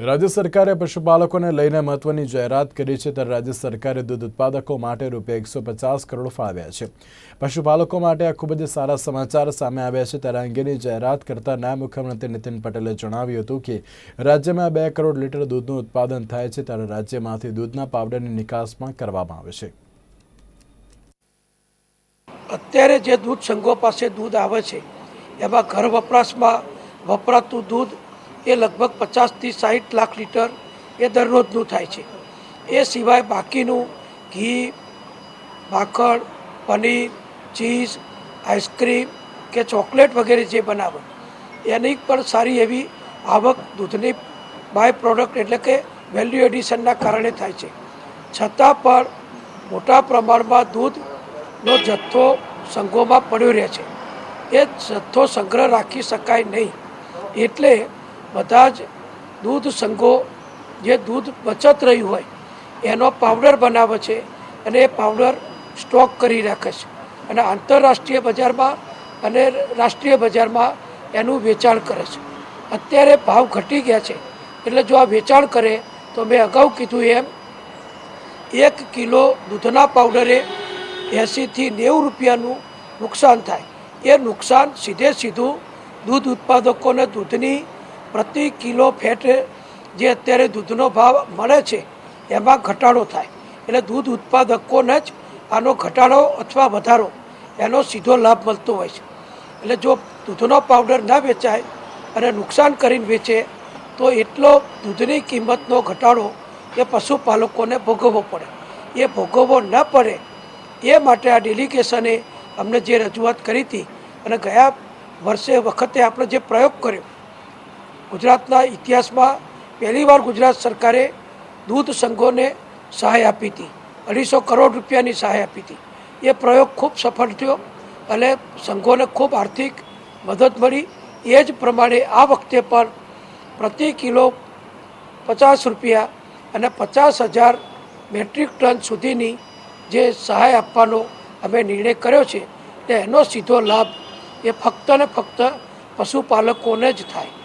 રાજ્ય સરકારે પશુપાલકોને લઈને મહત્વની જાહેરાત કરી છે ત્યારે રાજ્ય સરકારે દૂધ ઉત્પાદકો માટે રૂપિયા એકસો પચાસ કરોડ ફાળવ્યા છે. પશુપાલકો માટે આ ખૂબ જ સારા સમાચાર સામે આવ્યા છે ત્યારે અંગેની જાહેરાત કરતા નાયબ મુખ્યમંત્રી નીતિન પટેલે જણાવ્યું હતું કે, રાજ્યમાં બે કરોડ લીટર દૂધનું ઉત્પાદન થાય છે ત્યારે રાજ્યમાંથી દૂધના પાવડરની નિકાસ પણ કરવામાં આવે છે. અત્યારે જે દૂધ સંઘો પાસે દૂધ આવે છે, એમાં ઘર વપરાશમાં વપરાતું દૂધ એ લગભગ પચાસથી સાઠ લાખ લીટર એ દરરોજનું થાય છે. એ સિવાય બાકીનું ઘી માખણ પનીર, ચીઝ, આઈસ્ક્રીમ કે ચોકલેટ વગેરે જે બનાવે, એની પણ સારી એવી આવક દૂધની બાય પ્રોડક્ટ એટલે કે વેલ્યુ એડિશનના કારણે થાય છે. છતાં પણ મોટા પ્રમાણમાં દૂધનો જથ્થો સંઘોમાં પડ્યો રહે છે. એ જથ્થો સંગ્રહ રાખી શકાય નહીં. એટલે બધા જ દૂધ સંઘો જે દૂધ બચત રહ્યું હોય, એનો પાવડર બનાવે છે અને એ પાવડર સ્ટોક કરી રાખે છે. અને આંતરરાષ્ટ્રીય બજારમાં અને રાષ્ટ્રીય બજારમાં એનું વેચાણ કરે છે. અત્યારે ભાવ ઘટી ગયા છે. એટલે જો આ વેચાણ કરે, તો મેં અગાઉ કીધું એમ, એક કિલો દૂધના પાવડરે એંસીથી નેવું રૂપિયાનું નુકસાન થાય. એ નુકસાન સીધે સીધું દૂધ ઉત્પાદકોને દૂધની પ્રતિ કિલો ફેટ જે અત્યારે દૂધનો ભાવ મળે છે, એમાં ઘટાડો થાય. એટલે દૂધ ઉત્પાદકોને જ આનો ઘટાડો અથવા વધારો, એનો સીધો લાભ મળતો હોય છે. એટલે જો દૂધનો પાવડર ના વેચાય અને નુકસાન કરીને વેચે, તો એટલો દૂધની કિંમતનો ઘટાડો એ પશુપાલકોને ભોગવવો પડે. એ ભોગવવો ન પડે, એ માટે આ ડેલિગેશને અમને જે રજૂઆત કરી હતી અને ગયા વર્ષે વખતે આપણે જે પ્રયોગ કર્યો ગુજરાતના ઇતિહાસમાં પહેલીવાર ગુજરાત સરકારે દૂધ સંઘોને સહાય આપી હતી. અઢીસો કરોડ રૂપિયાની સહાય આપી હતી. એ પ્રયોગ ખૂબ સફળ થયો અને સંઘોને ખૂબ આર્થિક મદદ મળી. એ જ પ્રમાણે આ વખતે પણ પ્રતિ કિલો પચાસ રૂપિયા અને પચાસ હજાર મેટ્રિક ટન સુધીની જે સહાય આપવાનો અમે નિર્ણય કર્યો છે તે એનો સીધો લાભ એ ફક્ત ને ફક્ત પશુપાલકોને જ થાય.